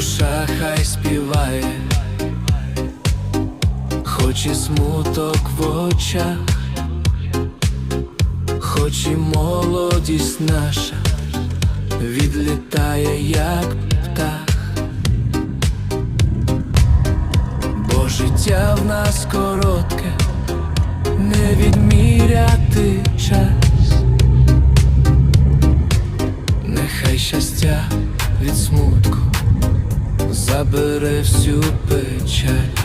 душа хай співає, хоч і смуток в очах, хоч і молодість наша відлітає, як птах, бо життя в нас коротке, не відміряти час. Нехай щастя від смутку забере всю печаль.